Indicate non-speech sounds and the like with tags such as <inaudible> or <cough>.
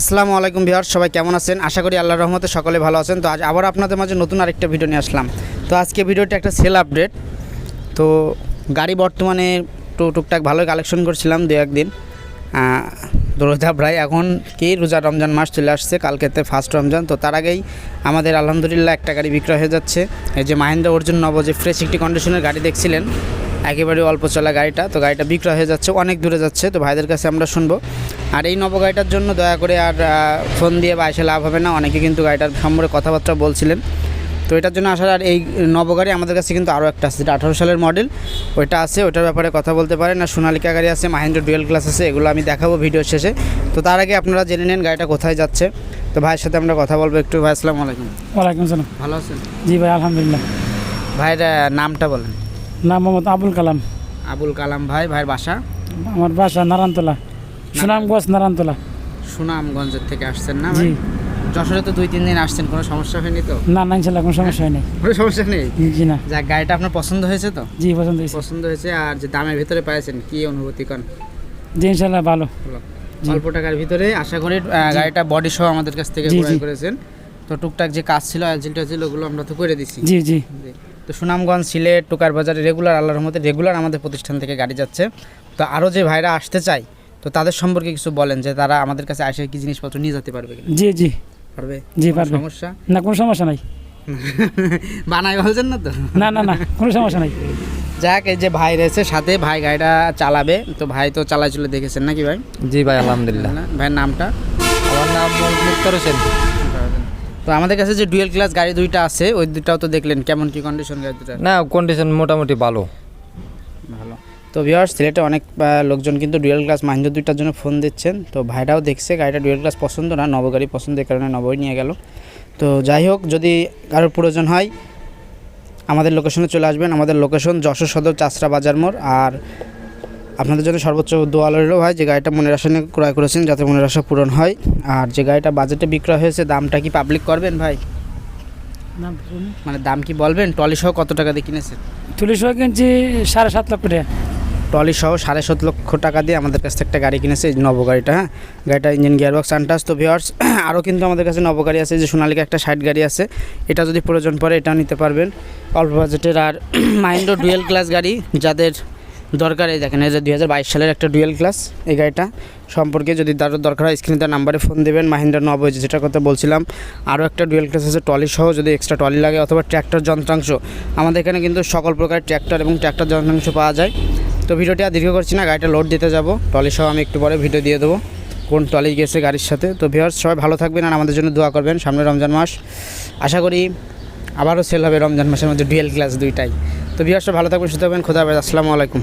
আসসালামু আলাইকুম বিহার সবাই কেমন আছেন? আশা করি আল্লাহর রহমতে সকলে ভালো আছেন। তো আজ আবার আপনাদের মাঝে নতুন আরেকটা ভিডিও নিয়ে আসলাম। তো আজকে ভিডিওটা একটা সেল আপডেট তো গাড়ি বর্তমানে টুকটাক ভালোই কালেকশন করছিলাম দু একদিন। দরজা প্রায় এখন কি রোজা রমজান মাস চলে আসছে কালকেতে ফার্স্ট রমজান। তো তার আগেই আমাদের আলহামদুলিল্লাহ একটা গাড়ি বিক্রয় হয়ে যাচ্ছে। এই যে মাহিন্দ্রা অর্জুন নব যে ফ্রেশ একটি কন্ডিশনের গাড়ি দেখছিলেন, একেবারে অল্প চলা গাড়িটা। তো গাড়িটা বিক্রয় হয়ে যাচ্ছে, অনেক দূরে যাচ্ছে। তো ভাইদের কাছে আমরা শুনব। আর এই নব গাড়িটার জন্য দয়া করে আর ফোন দিয়ে বা এসে লাভ হবে না। অনেকে কিন্তু গাড়িটার সম্পর্কে কথাবার্তা বলছিলেন। তো এটার জন্য আসার আর এই নব গাড়ি আমাদের কাছে কিন্তু আরও একটা আছে যেটা আঠারো সালের মডেল ওইটা আছে ওইটার ব্যাপারে কথা বলতে পারেন। আর সোনালিকা গাড়ি আছে মাহেন্দ্র ডুয়েল ক্লাস আছে এগুলো আমি দেখাবো ভিডিও শেষে। তো তার আগে আপনারা জেনে নেন গাড়িটা কোথায় যাচ্ছে। তো ভাইয়ের সাথে আমরা কথা বলব একটু। ভাই আসসালামু আলাইকুম। ওয়ালাইকুম সালাম। ভালো আছেন? জি ভাই আলহামদুলিল্লাহ। ভাইয়ের নামটা বলেন। নাম মোহাম্মদ আবুল কালাম। আবুল কালাম ভাই ভাইয়ের বাসা? আমার বাসা নারায়ণতলা। সুনামগঞ্জ নারায়ণতলা। সুনামগঞ্জের থেকে আসছেন না জি। ভাই? যশোরে তো দুই তিন দিন আসছেন কোনো সমস্যা হয়নি তো? না না ইনশাল্লাহ কোনো সমস্যা হয়নি। কোনো সমস্যা নেই? জি না। যাক গাড়িটা আপনার পছন্দ হয়েছে তো? জি পছন্দ হয়েছে। পছন্দ হয়েছে আর যে দামের ভিতরে পাইছেন কি অনুভূতি কন? জি ইনশাল্লাহ ভালো। অল্প টাকার ভিতরে আশা করি গাড়িটা বডি সহ আমাদের কাছ থেকে ক্রয় করেছেন। তো টুকটাক যে কাজ ছিল অ্যালজিলটা ছিল ওগুলো আমরা তো করে দিছি। জি জি। তো সুনামগঞ্জ সিলেট টুকার বাজারে রেগুলার আল্লাহর মধ্যে রেগুলার আমাদের প্রতিষ্ঠান থেকে গাড়ি যাচ্ছে। তো আরও যে ভাইরা আসতে চায় তো তাদের সম্পর্কে কিছু বলেন যে তারা আমাদের কাছে আসে কি জিনিসপত্র নিয়ে যেতে পারবে কিনা? জি জি। পারবে? জি, পারবে। সমস্যা? না কোনো সমস্যা নাই। <laughs> বানাই বলছেন না তো? না না না কোনো সমস্যা নাই। যাক এই যে ভাই রয়েছে সাথে ভাই গাড়িটা চালাবে। তো ভাই তো চালাই চলে দেখেছেন নাকি ভাই? জি ভাই আলহামদুলিল্লাহ। ভাইয়ের নামটা? আমার নাম মুক্তার হোসেন। তো আমাদের কাছে যে ডুয়েল ক্লাস গাড়ি দুইটা আছে ওই দুইটাও তো দেখলেন। কেমন কি কন্ডিশন গাড়ি দুটা না কন্ডিশন মোটামুটি ভালো। তো ভিওয়ার্স সিলেটে অনেক লোকজন কিন্তু ডুয়েল ক্লাস মাহিন্দ্র দুইটার জন্য ফোন দিচ্ছেন। তো ভাইরাও দেখছে গাড়িটা ডুয়েল ক্লাস পছন্দ না নব গাড়ি পছন্দের কারণে নবই নিয়ে গেল। তো যাই হোক যদি কারোর প্রয়োজন হয় আমাদের লোকেশনে চলে আসবেন। আমাদের লোকেশন যশোর সদর চাষরা বাজার মোড়। আর আপনাদের জন্য সর্বোচ্চ দোয়া রইল ভাই যে গাড়িটা মনের আশা নিয়ে ক্রয় করেছেন যাতে মনের আশা পূরণ হয়। আর যে গাড়িটা বাজেটে বিক্রয় হয়েছে দামটা কি পাবলিক করবেন ভাই? মানে দাম কি বলবেন? টলি সহ কত টাকা দিয়ে কিনেছেন? চল্লিশ টাকা কিনছি সাড়ে সাত লক্ষ টাকা। টলি সহ সাড়ে সাত লক্ষ টাকা দিয়ে আমাদের কাছ থেকে একটা গাড়ি কিনেছে, এই নব গাড়িটা হ্যাঁ? গাড়িটা ইঞ্জিন গিয়ারবক্স আনটাস তো ভিওয়ার্স <clears throat> আরও কিন্তু আমাদের কাছে নব গাড়ি আছে যে সোনালিকা একটা সাইড গাড়ি আছে। এটা যদি প্রয়োজন পড়ে, এটাও নিতে পারবেন। অল্প বাজেটের আর মাইন্ডো ডুয়েল ক্লাস গাড়ি, যাদের দরকার, এই দেখেন, এই যে দুই হাজার বাইশ সালের একটা ডুয়েল ক্লাস এই গাড়িটা। সম্পর্কে যদি তার দরকার হয় স্ক্রিনে তার নাম্বারে ফোন দেবেন, মাহিন্দ্রা নব ওই যে যেটার কথা বলছিলাম। আরও একটা ডুয়েল ক্লাস আছে ট্রলি সহ যদি এক্সট্রা ট্রলি লাগে, অথবা ট্র্যাক্টর যন্ত্রাংশ। আমাদের এখানে কিন্তু সকল প্রকার ট্র্যাক্টর এবং ট্র্যাক্টর যন্ত্রাংশ পাওয়া যায়। তো ভিডিওটি আর দীর্ঘ করছি না, গাড়িটা লোড দিতে যাব। টলি সহ আমি একটু পরে ভিডিও দিয়ে দেবো কোন টলি গেছে গাড়ির সাথে। তো ভিউয়ার্স সবাই ভালো থাকবেন আর আমাদের জন্য দোয়া করবেন সামনে রমজান মাস। আশা করি আবারও সেল হবে রমজান মাসের মধ্যে ডুয়েল ক্লাস দুইটাই। তো ভিউয়ার্স ভালো থাকবেন, সুস্থ থাকবেন। খোদা আসসালামু আলাইকুম।